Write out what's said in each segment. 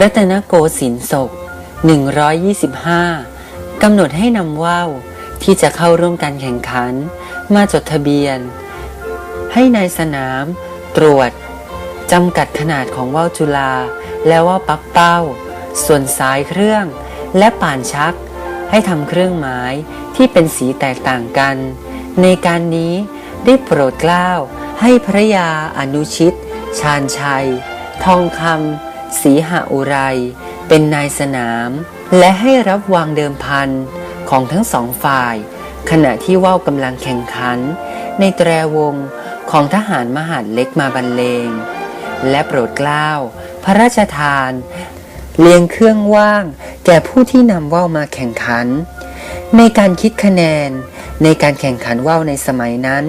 รัตนโกสินทร์ศก 125 กำหนดให้นำว่าวที่จะเข้าร่วมการแข่งขัน มาจดทะเบียน ให้ในายสนาม ตรวจจำกัดขนาดของว่าวจุฬาและว่าวปักเป้า ส่วนสายเครื่องและป่านชัก ให้ทำเครื่องหมายที่เป็นสีแตกต่างกัน ในการนี้ได้โปรดเกล้าให้พระยาอนุชิต ชาญชัย ทองคำ ศรีหอุไร เป็นนายสนาม และให้รับวางเดิมพันของทั้งสองฝ่าย ขณะที่ว่าวกำลังแข่งขัน ในแตรวงของทหารมหาดเล็กมาบรรเลง และโปรดเกล้า พระราชทาน เลี้ยงเครื่องว่าง แก่ผู้ที่นำว่าวมาแข่งขัน ในการคิดคะแนนในการแข่งขันว่าวในสมัยนั้น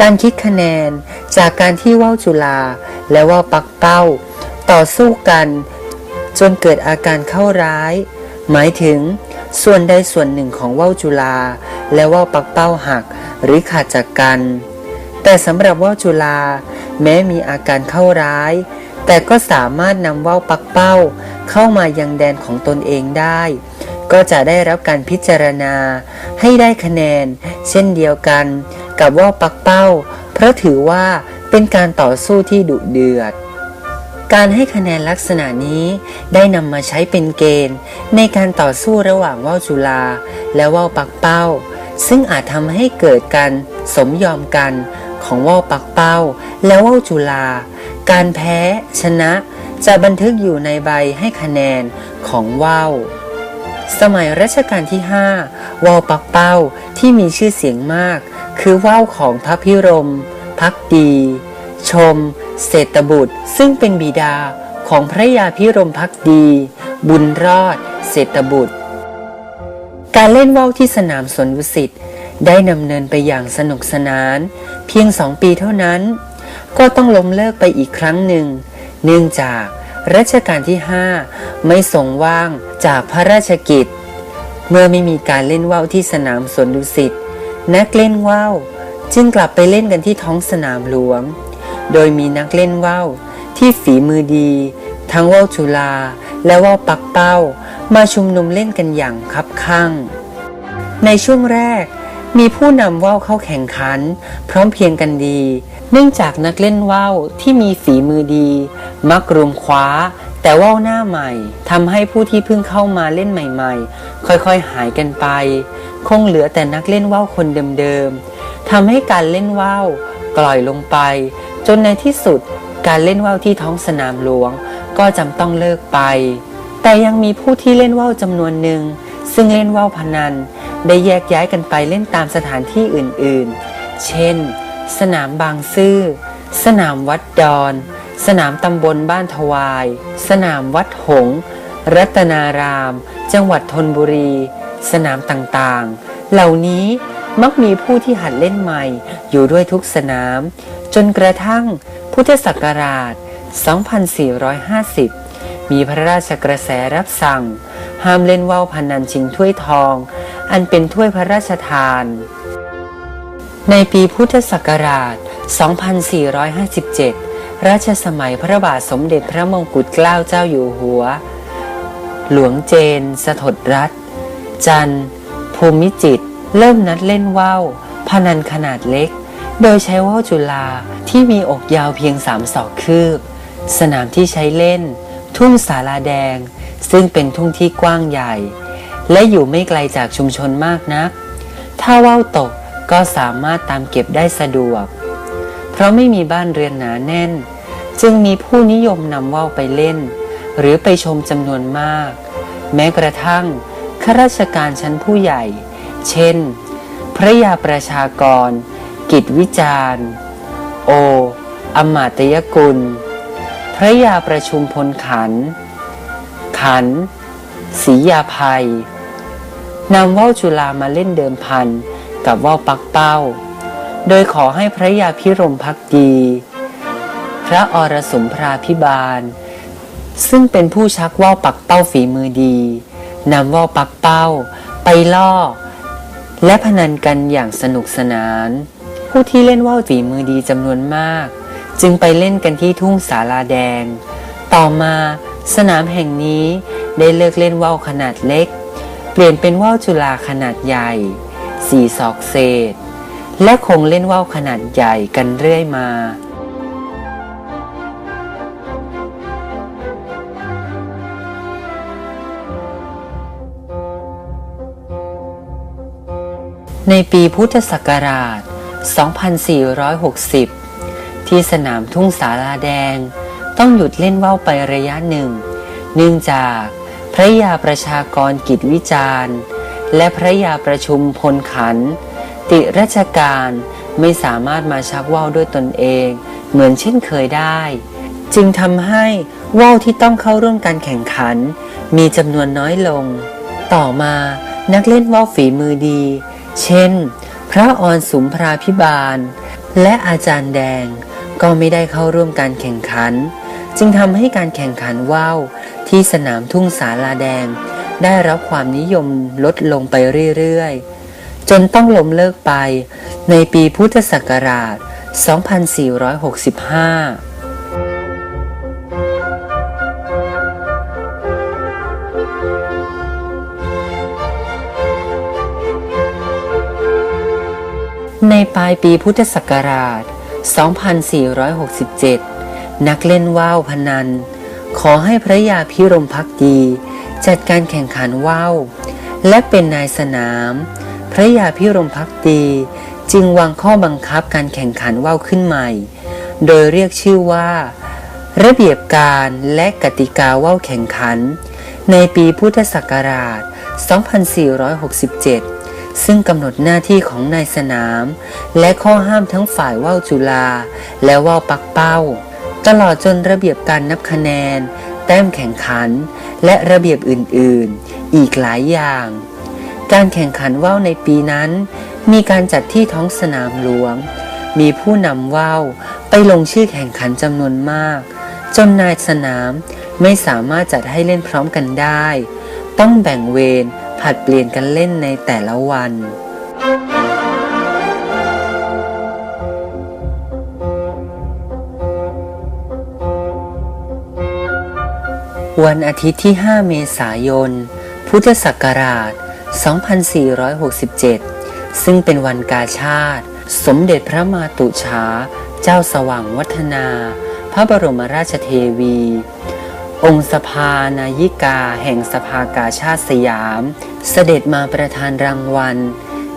การคิดคะแนนจากการที่ว่าวจุฬาและว่าวปักเป้า ต่อสู้กัน จนเกิดอาการเข้าร้าย หมายถึง ส่วนใดส่วนหนึ่งของว่าวจุฬาและว่าวปักเป้าหักหรือขาดจากกัน แต่สำหรับว่าวจุฬาแม้มีอาการเข้าร้าย แต่ก็สามารถนำว่าวปักเป้า เข้ามายังแดนของตนเองได้ ก็จะได้รับการพิจารณา ให้ได้คะแนน เช่นเดียวกัน กับว่าวปักเป้า เพราะถือว่าเป็นการต่อสู้ที่ดุเดือด การให้คะแนนลักษณะนี้ได้นำมาใช้เป็นเกณฑ์ ในการต่อสู้ระหว่างว่าวจุฬาและว่าวปักเป้า ซึ่งอาจทำให้เกิดการสมยอมกันของว่าวปักเป้า และว่าวจุฬาการแพ้ชนะ จะบันทึกอยู่ในใบให้คะแนนของว่าวสมัยรัชกาลที่ 5ว่าวปักเป้าที่มีชื่อเสียงมาก คือว่าวของพระพิรมพักดี ชม เศรษฐบุตร ซึ่งเป็นบิดาของพระยาพิรมพักดี บุญรอด เศรษฐบุตร การเล่นว่าวที่สนามสวนุสิตได้ดำเนินไปอย่างสนุกสนาน เพียงสองปีเท่านั้น ก็ต้องล้มเลิกไปอีกครั้งหนึ่ง เนื่องจากรัชกาลที่ 5 ไม่ทรงว่างจากพระราชกิจ เมื่อไม่มีการเล่นว่าวที่สนามสวนดุสิตนักเล่นว่าวจึงกลับไปเล่นกันที่ท้องสนามหลวง โดยมีนักเล่นว่าวที่ฝีมือดี ทั้งว่าวจุฬาและว่าวปักเป้า มาชุมนุมเล่นกันอย่างคับคั่ง ในช่วงแรกมีผู้นำว่าวเข้าแข่งขัน พร้อมเพียงกันดี เนื่องจากนักเล่นว่าวที่มีฝีมือดี มักรุมคว้า แต่ว่าวหน้าใหม่ทำให้ผู้ที่เพิ่งเข้ามาเล่นใหม่ ๆ ค่อยๆหายกันไป คงเหลือแต่นักเล่นว่าวคนเดิมๆทำให้การเล่นว่าวกล่อยลงไป จนในที่สุดการเล่นว่าวที่ท้องสนามหลวง ก็จำต้องเลิกไป แต่ยังมีผู้ที่เล่นว่าวจำนวนหนึ่ง ซึ่งเล่นว่าวพนัน ได้แยกย้ายกันไปเล่นตามสถานที่อื่นๆ เช่น สนามบางซื่อ สนามวัดดอน สนามตำบลบ้านทวาย สนามวัดหง รัตนาราม จังหวัดธนบุรี สนามต่างๆ เหล่านี้มักมีผู้ที่หัดเล่นใหม่อยู่ด้วยทุกสนาม จนกระทั่งพุทธศักราช 2450 มีพระราชกระแสรับสั่ง ห้ามเล่นว่าวพนันชิงถ้วยทอง อันเป็นถ้วยพระราชทาน ในปีพุทธศักราช 2457 ราชสมัยพระบาทสมเด็จพระมงกุฎเกล้าเจ้าอยู่หัว หลวงเจน สถดรัตน์จันภูมิจิต เริ่มนัดเล่นว่าวพนันขนาดเล็ก โดยใช้ว่าวจุฬาที่มีอกยาวเพียงสามศอกคืบ สนามที่ใช้เล่น ทุ่งสาลาแดง ซึ่งเป็นทุ่งที่กว้างใหญ่ และอยู่ไม่ไกลจากชุมชนมากนัก ถ้าว่าวตกก็สามารถตามเก็บได้สะดวก เพราะไม่มีบ้านเรือนหนาแน่น จึงมีผู้นิยมนำว่าวไปเล่น หรือไปชมจำนวนมาก แม้กระทั่งข้าราชการชั้นผู้ใหญ่ เช่น พระยาประชากร กิจวิจารณ์ โอ อมาตยกุล พระยาประชุมพลขัน ขันศรียาภัยนำว่าวจุฬามาเล่นเดิมพันกับว่าวปักเป้า โดยขอให้พระยาพิรมพักดี พระอรสมพราพิบาล ซึ่งเป็นผู้ชักว่าวปักเป้าฝีมือดีนำว่าวปักเป้า ไปล่อ และพนันกันอย่างสนุกสนาน ผู้ที่เล่นว่าวฝีมือดีจำนวนมาก จึงไปเล่นกันที่ทุ่งสาลาแดง ต่อมาสนามแห่งนี้ได้เลิกเล่นว่าวขนาดเล็ก เปลี่ยนเป็นว่าวจุฬาขนาดใหญ่สี่ศอกเศษ และคงเล่นว่าวขนาดใหญ่กันเรื่อยมาในปีพุทธศักราช 2460 ที่สนามทุ่งสาลาแดง ต้องหยุดเล่นว่าวไประยะหนึ่ง เนื่องจากพระยาประชากรกิจวิจารณ์ และพระยาประชุมพลขัน ติราชการไม่สามารถมาชักว่าวด้วยตนเอง เหมือนเช่นเคยได้ จึงทำให้ว่าวที่ต้องเข้าร่วมการแข่งขัน มีจำนวนน้อยลง ต่อมานักเล่นว่าวฝีมือดี เช่น พระออนสุมพราพิบาล และอาจารย์แดงก็ไม่ได้เข้าร่วมการแข่งขัน จึงทำให้การแข่งขันว่าวที่สนามทุ่งสาลาแดง ได้รับความนิยมลดลงไปเรื่อยๆ จนต้องล้มเลิกไปในปีพุทธศักราช 2465 ในปลายปีพุทธศักราช 2467 นักเล่นว่าวพนัน ขอให้พระยาพิรมพักดี จัดการแข่งขันว่าวและเป็นนายสนาม พระยาพิรมพักดีจึงวางข้อบังคับการแข่งขันว่าวขึ้นใหม่ โดยเรียกชื่อว่า ระเบียบการและกติกาว่าวแข่งขัน ในปีพุทธศักราช 2467 ซึ่งกำหนดหน้าที่ของนายสนาม และข้อห้ามทั้งฝ่ายว่าวจุฬาและว่าวปักเป้า ตลอดจนระเบียบการนับคะแนน แต้มแข่งขัน และระเบียบอื่นๆ อีกหลายอย่าง การแข่งขันว่าวในปีนั้น มีการจัดที่ท้องสนามหลวง มีผู้นำว่าวไปลงชื่อแข่งขันจำนวนมาก จนนายสนามไม่สามารถจัดให้เล่นพร้อมกันได้ ต้องแบ่งเวร ผัดเปลี่ยนกันเล่นในแต่ละวัน วันอาทิตย์ที่ 5 เมษายน พุทธศักราช 2467 ซึ่งเป็นวันกาชาติ สมเด็จพระมาตุฉาเจ้าสว่างวัฒนา พระบรมราชเทวี องค์สภานายิกาแห่งสภากาชาติสยาม เสด็จมาประทานรางวัล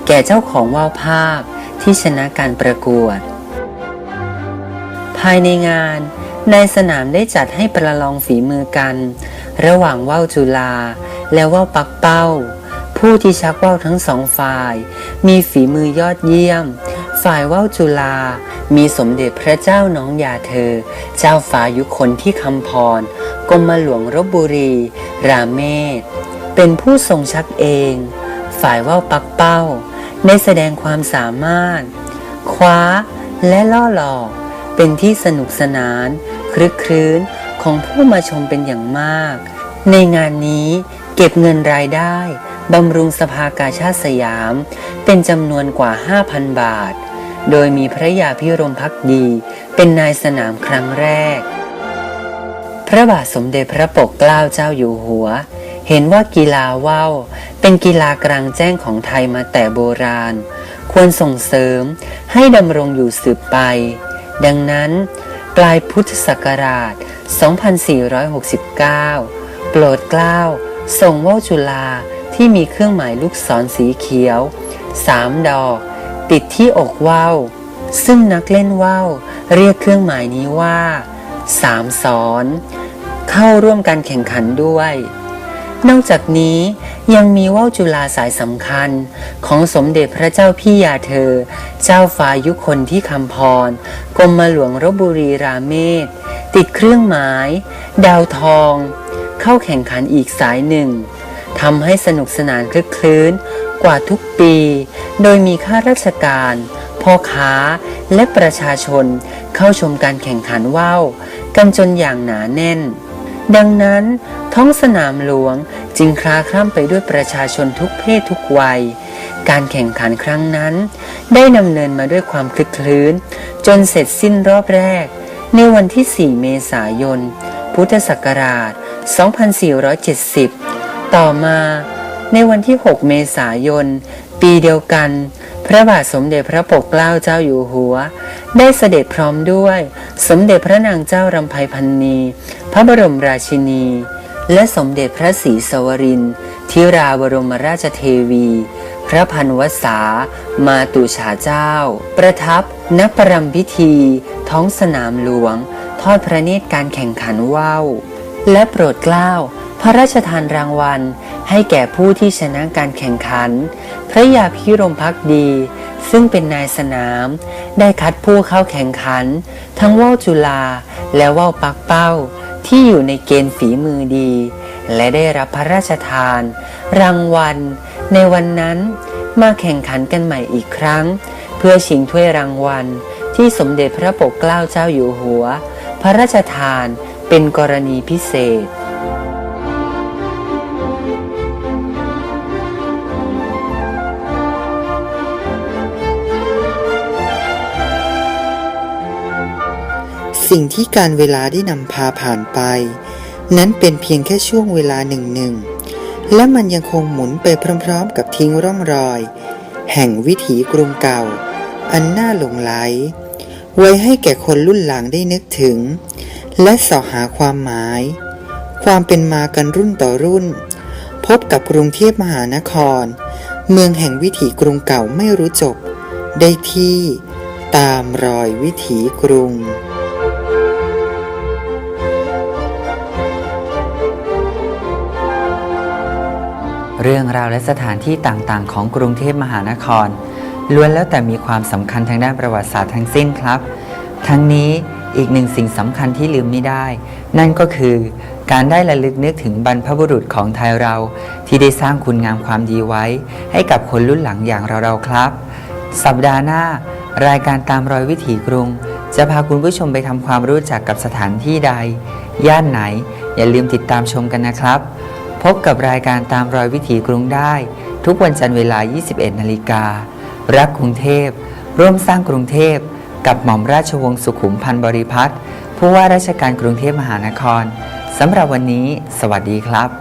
แก่เจ้าของว่าวภาพที่ชนะการประกวด ภายในงานนายสนามได้จัดให้ประลองฝีมือกัน ระหว่างว่าวจุฬาและว่าวปักเป้า ผู้ที่ชักว่าวทั้งสองฝ่าย มีฝีมือยอดเยี่ยม ฝ่ายว่าวจุฬา มีสมเด็จพระเจ้าน้องยาเธอ เจ้าฟ้ายุคนที่คำพรกรมหลวงรบบุรี ราเมศ เป็นผู้ทรงชักเอง ฝ่ายว่าวปักเป้าได้แสดงความสามารถ คว้าและล่อหลอก เป็นที่สนุกสนาน คลึกครื้นของผู้มาชมเป็นอย่างมาก ในงานนี้เก็บเงินรายได้บำรุงสภากาชาติสยาม เป็นจำนวนกว่า 5,000 บาท โดยมีพระยาพิรมพักดี เป็นนายสนามครั้งแรก พระบาทสมเด็จพระปกเกล้าเจ้าอยู่หัว เห็นว่ากีฬาว่าวเป็นกีฬากลางแจ้งของไทยมาแต่โบราณ ควรส่งเสริมให้ดำรงอยู่สืบไป ดังนั้นปลายพุทธศักราช 2469 โปรดเกล้าส่งว่าวจุฬาที่มีเครื่องหมายลูกศรสีเขียวสามดอก ติดที่อกว่าวซึ่งนักเล่นว่าวเรียกเครื่องหมายนี้ว่าสามสอน เข้าร่วมการแข่งขันด้วย นอกจากนี้ยังมีว่าวจุฬาสายสำคัญของสมเด็จพระเจ้าพี่ยาเธอ เจ้าฟ้ายุคนที่คำพรกรมหลวงรบบุรีราเมศติดเครื่องหมาย ดาวทอง เข้าแข่งขันอีกสายหนึ่ง ทำให้สนุกสนานคลึกคลื้นกว่าทุกปี โดยมีข้าราชการ พ่อค้าและประชาชนเข้าชมการแข่งขันว่าวกันจนอย่างหนาแน่น ดังนั้นท้องสนามหลวงจึงคลาคล่ำไปด้วยประชาชนทุกเพศทุกวัย การแข่งขันครั้งนั้น ได้ดำเนินมาด้วยความคลึกคลื้น จนเสร็จสิ้นรอบแรก ในวันที่ 4 เมษายน พุทธศักราช 2470 ต่อมาในวันที่ 6 เมษายน ปีเดียวกัน พระบาทสมเด็จพระปกเกล้าเจ้าอยู่หัว ได้เสด็จพร้อมด้วย สมเด็จพระนางเจ้ารำไพพันนี พระบรมราชินี และสมเด็จพระศรีสวรินทิราบรมราชเทวี พระพันวษา มาตุฉาเจ้า ประทับนักประรำพิธี ท้องสนามหลวง ทอดพระเนตรการแข่งขันว่าวและโปรดเกล้า พระราชทานรางวัล ให้แก่ผู้ที่ชนะการแข่งขัน พระยาพิรมพักดี ซึ่งเป็นนายสนาม ได้คัดผู้เข้าแข่งขัน ทั้งว่าวจุฬาและว่าวปักเป้า ที่อยู่ในเกณฑ์ฝีมือดี และได้รับพระราชทาน รางวัล ในวันนั้นมาแข่งขันกันใหม่อีกครั้ง เพื่อชิงถ้วยรางวัล ที่สมเด็จพระปกเกล้าเจ้าอยู่หัว พระราชทานเป็นกรณีพิเศษ สิ่งที่การเวลาได้นำพาผ่านไป นั้นเป็นเพียงแค่ช่วงเวลาหนึ่งหนึ่งและมันยังคงหมุนไปพร้อมๆ กับทิ้งร่องรอย แห่งวิถีกรุงเก่า อันน่าหลงไหล ไว้ให้แก่คนรุ่นหลังได้นึกถึง และเสาะหาความหมาย ความเป็นมากันรุ่นต่อรุ่น พบกับกรุงเทพมหานคร เมืองแห่งวิถีกรุงเก่าไม่รู้จบ ได้ที่ตามรอยวิถีกรุง เรื่องราวและสถานที่ต่างๆ ของกรุงเทพมหานคร ล้วนแล้วแต่มีความสำคัญทางด้านประวัติศาสตร์ทั้งสิ้นครับ ทั้งนี้อีกหนึ่งสิ่งสำคัญที่ลืมไม่ได้ นั่นก็คือการได้ระลึกนึกถึงบรรพบุรุษของไทยเรา ที่ได้สร้างคุณงามความดีไว้ ให้กับคนรุ่นหลังอย่างเราๆครับ สัปดาห์หน้ารายการตามรอยวิถีกรุง จะพาคุณผู้ชมไปทำความรู้จักกับสถานที่ใด ย่านไหน อย่าลืมติดตามชมกันนะครับ พบกับรายการตามรอยวิถีกรุงได้ ทุกวันจันทร์เวลา 21 นาฬิกา รักกรุงเทพ ร่วมสร้างกรุงเทพ กับหม่อมราชวงศ์สุขุมพันธ์บริพัตรผู้ว่าราชการกรุงเทพมหานครสำหรับวันนี้ สวัสดีครับ